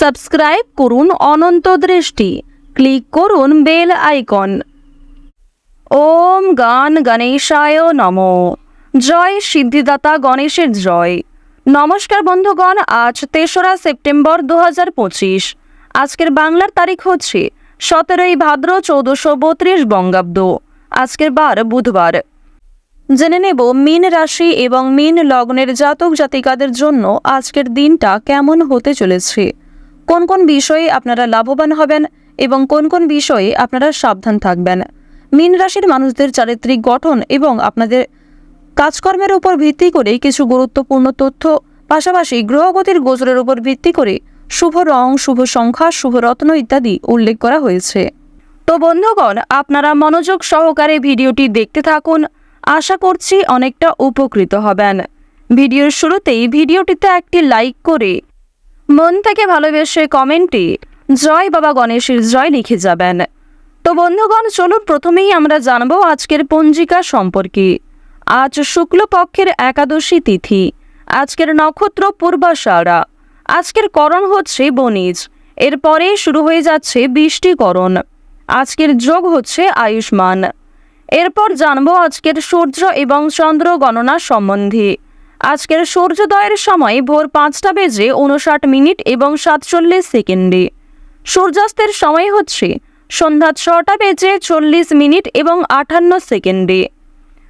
Subscribe করুন অনন্ত দৃষ্টি। Click করুন বেল আইকন। ওম গান গণেশায় নম। জয় সিদ্ধিদাতা গণেশের জয়। নমস্কার বন্ধুগণ, আজ তেসরা সেপ্টেম্বর দু হাজার পঁচিশ। আজকের বাংলার তারিখ হচ্ছে সতেরোই ভাদ্র চৌদ্দশো বত্রিশ বঙ্গাব্দ। আজকের বার বুধবার। জেনে নেব মীন রাশি এবং মীন লগ্নের জাতক জাতিকাদের জন্য আজকের দিনটা কেমন হতে চলেছে। কোন কোন বিষয়ে আপনারা লাভবান হবেন এবং কোন কোন বিষয়ে আপনারা সাবধান থাকবেন? মীন রাশির মানুষদের চারিত্রিক গঠন এবং আপনাদের কাজকর্মের উপর ভিত্তি করে কিছু গুরুত্বপূর্ণ তথ্য, পাশাপাশি গ্রহগতির গোচরের উপর ভিত্তি করে শুভ রং, শুভ সংখ্যা, শুভ রত্ন ইত্যাদি উল্লেখ করা হয়েছে। তো বন্ধুগণ, আপনারা মনোযোগ সহকারে ভিডিওটি দেখতে থাকুন। আশা করছি অনেকটা উপকৃত হবেন। ভিডিওর শুরুতেই ভিডিওটিতে একটি লাইক করে মন থেকে ভালোবেসে কমেন্টে জয় বাবা গণেশের জয় লিখে যাবেন। তো বন্ধুগণ, চলুন প্রথমেই আমরা জানব আজকের পঞ্জিকা সম্পর্কে। আজ শুক্লপক্ষের একাদশী তিথি, আজকের নক্ষত্র পূর্বাষাঢ়া। আজকের করণ হচ্ছে বনিজ এরপরে শুরু হয়ে যাচ্ছে বৃষ্টিকরণ। আজকের যোগ হচ্ছে আয়ুষ্মান। এরপর জানব আজকের সূর্য এবং চন্দ্র গণনা সম্বন্ধে। আজকের সূর্যোদয়ের সময় ভোর পাঁচটা বেজে উনষাট মিনিট এবং সাতচল্লিশ সেকেন্ডে। সূর্যাস্তের সময় হচ্ছে সন্ধ্যা ছটা বেজে চল্লিশ মিনিট এবং আটান্ন সেকেন্ডে।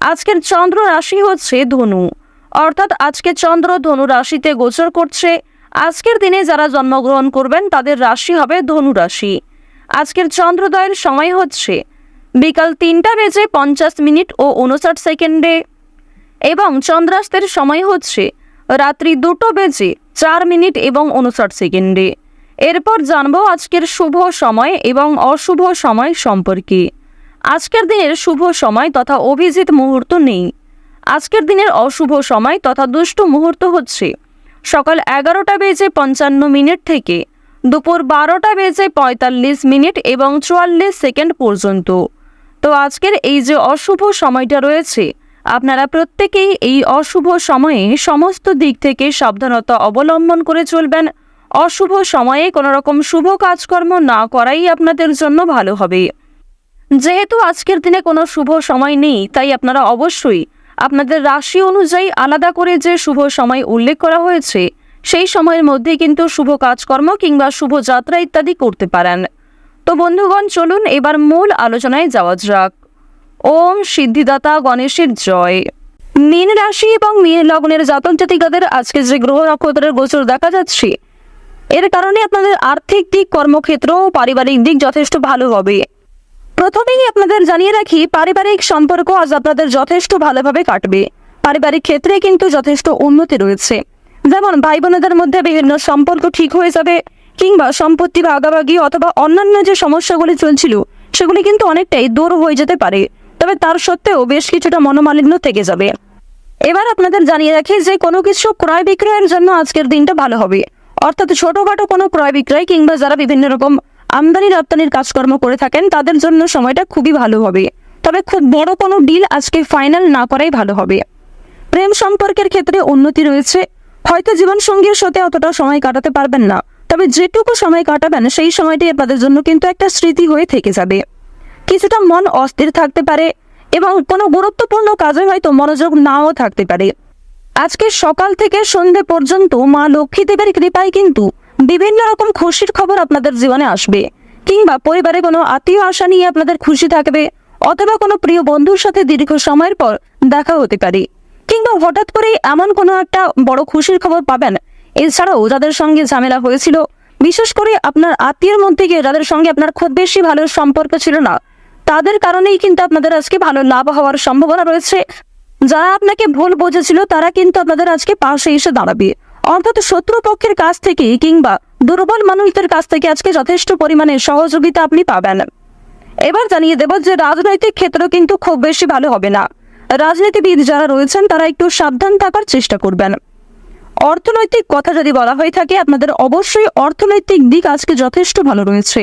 আজকের চন্দ্র রাশি হচ্ছে ধনু। অর্থাৎ আজকে চন্দ্র ধনু রাশিতে গোচর করছে। আজকের দিনে যারা জন্মগ্রহণ করবেন, তাদের রাশি হবে ধনু রাশি। আজকের চন্দ্রোদয়ের সময় হচ্ছে বিকাল তিনটা বেজে পঞ্চাশ মিনিট ও উনষাট সেকেন্ডে। এবং চন্দ্রাস্তের সময় হচ্ছে রাত্রি দুটো বেজে চার মিনিট এবং উনষাট সেকেন্ডে। এরপর জানব আজকের শুভ সময় এবং অশুভ সময় সম্পর্কে। আজকের দিনের শুভ সময় তথা অভিজিৎ মুহূর্ত নেই। আজকের দিনের অশুভ সময় তথা দুষ্ট মুহূর্ত হচ্ছে সকাল এগারোটা বেজে পঞ্চান্ন মিনিট থেকে দুপুর বারোটা বেজে পঁয়তাল্লিশ মিনিট এবং চুয়াল্লিশ সেকেন্ড পর্যন্ত। তো আজকের এই যে অশুভ সময়টা রয়েছে আপনারা প্রত্যেকেই এই অশুভ সময়ে সমস্ত দিক থেকে সাবধানতা অবলম্বন করে চলবেন। অশুভ সময়ে কোনো রকম শুভ কাজকর্ম না করাই আপনাদের জন্য ভালো হবে। যেহেতু আজকের দিনে কোনো শুভ সময় নেই, তাই আপনারা অবশ্যই আপনাদের রাশি অনুযায়ী আলাদা করে যে শুভ সময় উল্লেখ করা হয়েছে, সেই সময়ের মধ্যে কিন্তু শুভ কাজকর্ম কিংবা শুভ যাত্রা ইত্যাদি করতে পারেন। তো বন্ধুগণ, চলুন এবার মূল আলোচনায় যাওয়া যাক। ওম সিদ্ধিদাতা গণেশের জয়। মীন রাশি এবং মীন লগ্নের জাতক জাতিকাদের আজকে যে গ্রহ নক্ষত্রের গোচর দেখা যাচ্ছে, এর কারণে আপনাদের আর্থিক দিক, কর্মক্ষেত্র পারিবারিক দিক যথেষ্ট ভালো হবে। প্রথমেই আপনাদের জানিয়ে রাখি, পারিবারিক সম্পর্ক আজ আপনাদের যথেষ্ট ভালোভাবে কাটবে। পারিবারিক ক্ষেত্রে কিন্তু যথেষ্ট উন্নতি রয়েছে। যেমন ভাই বোনেদের মধ্যে বিভিন্ন সম্পর্ক ঠিক হয়ে যাবে, কিংবা সম্পত্তি ভাগাভাগি অথবা অন্যান্য যে সমস্যাগুলি চলছিল, সেগুলি কিন্তু অনেকটাই দূর হয়ে যেতে পারে। তবে তার সত্ত্বেও বেশ কিছুটা মনোমালিন্য থেকে যাবে। এবার আপনাদের জানিয়ে রাখি যে কোনো কিছু ক্রয় বিক্রয়ের জন্য আজকের দিনটা ভালো হবে। অর্থাৎ ছোটখাটো কোনো ক্রয় বিক্রয় কিংবা যারা বিভিন্ন রকম আমদানি রপ্তানির কাজকর্ম করে থাকেন, তাদের জন্য সময়টা খুবই ভালো হবে। তবে খুব বড় কোনো ডিল আজকে ফাইনাল না করাই ভালো হবে। প্রেম সম্পর্কের ক্ষেত্রে উন্নতি রয়েছে। হয়তো জীবনসঙ্গীর সাথে অতটা সময় কাটাতে পারবেন না। তবে যেটুকু সময় কাটাবেন, সেই সময়টি আপনাদের জন্য কিন্তু একটা স্মৃতি হয়ে থেকে যাবে। কিছুটা মন অস্থির থাকতে পারে এবং কোনো গুরুত্বপূর্ণ কাজে হয়তো মনোযোগ নাও থাকতে পারে। আজকে সকাল থেকে সন্ধে পর্যন্ত মা লক্ষ্মী দেবের কৃপায় কিন্তু বিভিন্ন রকম খুশির খবর আপনাদের জীবনে আসবে কিংবা পরিবারে কোনো আত্মীয় আশা নিয়ে আপনাদের খুশি থাকবে অথবা কোনো প্রিয় বন্ধুর সাথে দীর্ঘ সময়ের পর দেখা হতে পারে কিংবা হঠাৎ করে এমন কোনো একটা বড় খুশির খবর পাবেন। এছাড়াও যাদের সঙ্গে ঝামেলা হয়েছিল, বিশেষ করে আপনার আত্মীয়ের মধ্যে গিয়ে যাদের সঙ্গে আপনার খুব বেশি ভালো সম্পর্ক ছিল না তাদের কারণেই কিন্তু আপনাদের আজকে ভালো লাভ হওয়ার সম্ভাবনা রয়েছে। যারা আপনাকে ভুল বুঝেছিল, তারা কিন্তু আপনাদের আজকে পাশে এসে দাঁড়াবে। অর্থাৎ শত্রুপক্ষের কাছ থেকে কিংবা দুর্বল মানুষদের কাছ থেকে আজকে যথেষ্ট পরিমাণে সহযোগিতা আপনি পাবেন। এবার জানিয়ে দেব যে রাজনৈতিক ক্ষেত্র কিন্তু খুব বেশি ভালো হবে না। রাজনীতিবিদ যারা রয়েছেন, তারা একটু সাবধান থাকার চেষ্টা করবেন। অর্থনৈতিক কথা যদি বলা হয়ে থাকে, আপনাদের অবশ্যই অর্থনৈতিক দিক আজকে যথেষ্ট ভালো রয়েছে।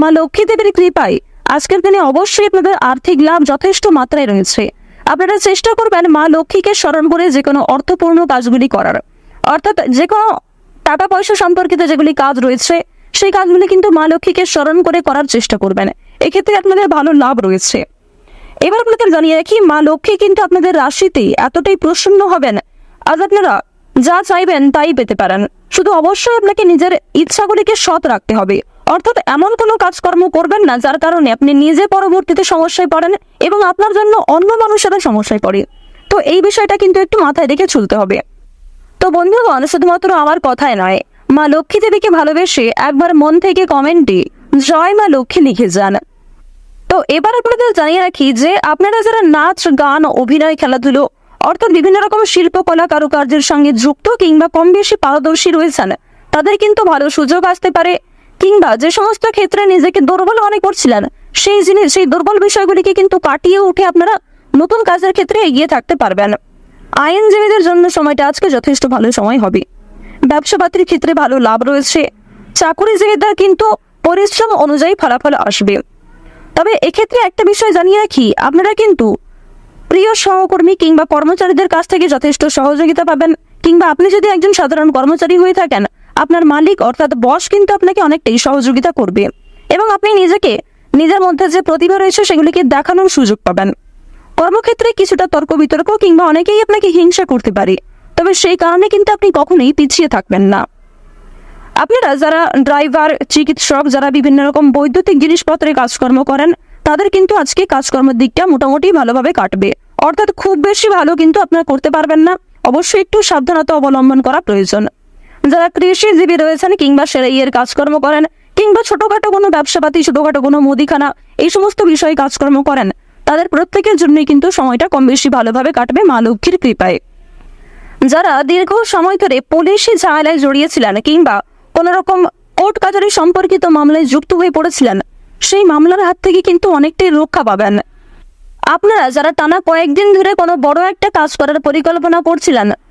মা লক্ষ্মী দেবীর কৃপায় আজকের দিনে অবশ্যই আপনাদের আর্থিক লাভ যথেষ্ট মাত্রায় রয়েছে। আপনারা চেষ্টা করবেন মা লক্ষ্মীকে স্মরণ করে যে কোনো অর্থপূর্ণ কাজগুলি করার। অর্থাৎ যে কোনো টাকা পয়সা সম্পর্কিত যেগুলি কাজ রয়েছে, সেই কাজগুলি কিন্তু মা লক্ষ্মীকে স্মরণ করে করার চেষ্টা করবেন। এক্ষেত্রে আপনাদের ভালো লাভ রয়েছে। এবার আপনাদের জানিয়ে রাখি, মা লক্ষ্মী কিন্তু আপনাদের রাশিতে এতটাই প্রসন্ন হবেন। আজ আপনারা যা চাইবেন তাই পেতে পারেন। শুধু অবশ্যই আপনাকে নিজের ইচ্ছাগুলিকে সৎ রাখতে হবে। অর্থাৎ এমন কোনো কাজকর্ম করবেন না যার কারণে আপনি নিজে পরবর্তীতে সমস্যায় পড়েন এবং আপনার জন্য অন্য মানুষেরা সমস্যায় পড়ে। তো এই বিষয়টা কিন্তু একটু মাথায় রেখে চলতে হবে। তো বন্ধুগণ, শুধুমাত্র আমার কথায় নয়, মা লক্ষ্মী দেবীকে ভালোবেসে একবার মন থেকে কমেন্টে জয় মা লক্ষ্মী লিখে যান। তো এবার আপনাদের জানিয়ে রাখি যে আপনারা যারা নাচ, গান, অভিনয়, খেলাধুলো অর্থাৎ বিভিন্ন রকম শিল্পকলা কারুকার্যের সঙ্গে যুক্ত কিংবা কম বেশি পারদর্শী রয়েছেন, তাদের কিন্তু ভালো সুযোগ আসতে পারে। কিংবা যে সমস্ত ক্ষেত্রে নিজেকে দুর্বল মনে করছিলেন, সেই জিনিস, সেই দুর্বল বিষয়গুলিকে কিন্তু কাটিয়ে উঠে আপনারা নতুন কাজের ক্ষেত্রে এগিয়ে থাকতে পারবেন। আইনজীবীদের জন্য সময়টা আজকে যথেষ্ট ভালো সময় হবে। ব্যবসাপাতির ক্ষেত্রে ভালো লাভ রয়েছে। চাকুরিজীবীদের কিন্তু পরিশ্রম অনুযায়ী ফলাফল আসবে। তবে এক্ষেত্রে একটা বিষয় জানিয়ে রাখি, আপনারা কিন্তু প্রিয় সহকর্মী কিংবা কর্মচারীদের কাছ থেকে যথেষ্ট সহযোগিতা পাবেন, কিংবা আপনি যদি একজন সাধারণ কর্মচারী হয়ে থাকেন আপনার মালিক অর্থাৎ বস কিন্তু আপনাকে অনেকটাই সহযোগিতা করবে। এবং আপনি নিজেকে, নিজের মধ্যে যে প্রতিভা রয়েছে সেগুলিকে দেখানোর সুযোগ পাবেন। কর্মক্ষেত্রে কিছুটা তর্ক বিতর্ক কিংবা অনেকেই আপনাকে হিংসা করতে পারে। তবে সেই কারণে কিন্তু আপনি কখনোই পিছিয়ে থাকবেন না। আপনারা যারা ড্রাইভার, চিকিৎসক, যারা বিভিন্ন রকম বৈদ্যুতিক জিনিসপত্রে কাজকর্ম করেন, তাদের কিন্তু আজকে কাজকর্মের দিকটা মোটামুটি ভালোভাবে কাটবে। অর্থাৎ খুব বেশি ভালো কিন্তু আপনারা করতে পারবেন না। অবশ্যই একটু সাবধানতা অবলম্বন করা প্রয়োজন। যারা কৃষিজীবী রয়েছেন কিংবা সেরাইয়ের কাজকর্ম করেন, কিংবা ছোটখাটো কোনো ব্যবসাপাতি, ছোটখাটো কোনো মুদিখানা, এই সমস্ত বিষয়ে কাজকর্ম করেন, তাদের প্রত্যেকের জন্যই কিন্তু সময়টা কম বেশি ভালোভাবে কাটবে মা লক্ষ্মীর কৃপায়। যারা দীর্ঘ সময় ধরে পুলিশি ঝামেলায় জড়িয়েছিলেন কিংবা কোনো রকম কোর্ট কাচারি সম্পর্কিত মামলায় যুক্ত হয়ে পড়েছিলেন, সেই মামলার হাত থেকে কিন্তু অনেকটাই রক্ষা পাবেন। আপনারা যারা টানা কয়েকদিন ধরে কোনো বড় একটা কাজ করার পরিকল্পনা করছিলেন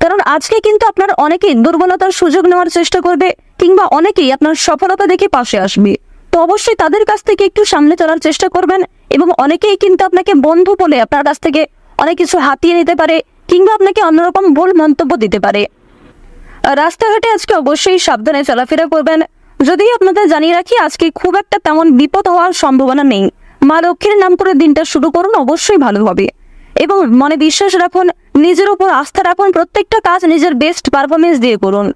কারণ আজকে কিন্তু আপনার অনেকেই দুর্বলতার সুযোগ নেওয়ার চেষ্টা করবে কিংবা অনেকেই আপনার সফলতা দেখে পাশে আসবে। তো অবশ্যই তাদের কাছ থেকে একটু সামনে চলার চেষ্টা করবেন এবং অনেকেই কিন্তু আপনাকে বন্ধু বলে আপনার কাছ থেকে অনেক কিছু হাতিয়ে নিতে পারে কিংবা আপনাকে অন্যরকম ভুল মন্তব্য দিতে পারে। রাস্তাঘাটে আজকে অবশ্যই সাবধানে চলাফেরা করবেন। যদিও আপনাদের জানিয়ে রাখি, আজকে খুব একটা তেমন বিপদ হওয়ার সম্ভাবনা নেই। মা লক্ষ্মীর নাম করে দিনটা শুরু করুন, অবশ্যই ভালো হবে। এবং মনে বিশ্বাস রাখুন, নিজের উপর আস্থা রাখুন, প্রত্যেকটা কাজ নিজের বেস্ট পারফরমেন্স দিয়ে করুন।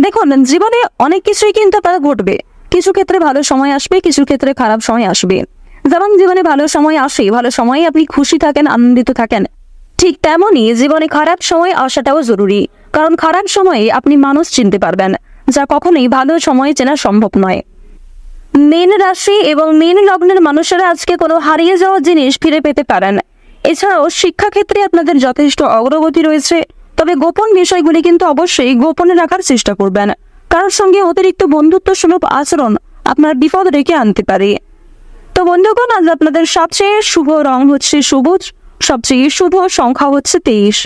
দেখুন, জীবনে অনেক কিছুই কিন্তু আপনার ঘটবে। কিছু ক্ষেত্রে ভালো সময় আসবে, কিছু ক্ষেত্রে খারাপ সময় আসবে। যেমন জীবনে ভালো সময় আসে, ভালো সময়ে আপনি খুশি থাকেন, আনন্দিত থাকেন। ঠিক তেমনই জীবনে খারাপ সময় আসাটাও জরুরি। কারণ খারাপ সময়ে আপনি মানুষ চিনতে পারবেন, যা কখনোই ভালো সময়ে চেনা সম্ভব নয়। মেন রাশি এবং মেন লগ্নের মানুষেরা আজকে কোনো হারিয়ে যাওয়া জিনিস ফিরে পেতে পারেন। এছাড়াও শিক্ষাক্ষেত্রে আপনাদের যথেষ্ট অগ্রগতি রয়েছে, তবে গোপন বিষয়গুলি কিন্তু অবশ্যই গোপনে রাখার চেষ্টা করবেন। কারোর সঙ্গে অতিরিক্ত বন্ধুত্ব সুলভ আচরণ আপনার বিপদ রেখে আনতে পারে। তো বন্ধুগণ, আজ আপনাদের সবচেয়ে শুভ রং হচ্ছে সবুজ, সবচেয়ে শুভ সংখ্যা হচ্ছে তেইশ,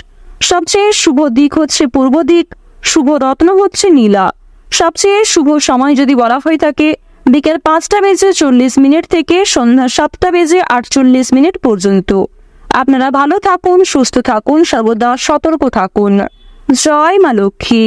সবচেয়ে শুভ দিক হচ্ছে পূর্ব দিক, শুভ রত্ন হচ্ছে নীলা। সবচেয়ে শুভ সময় যদি বলা হয়ে থাকে, বিকেল পাঁচটা বেজে চল্লিশ মিনিট থেকে সন্ধ্যা সাতটা বেজে আটচল্লিশ মিনিট পর্যন্ত। আপনারা ভালো থাকুন সুস্থ থাকুন সর্বদা সতর্ক থাকুন। জয় মা লক্ষ্মী।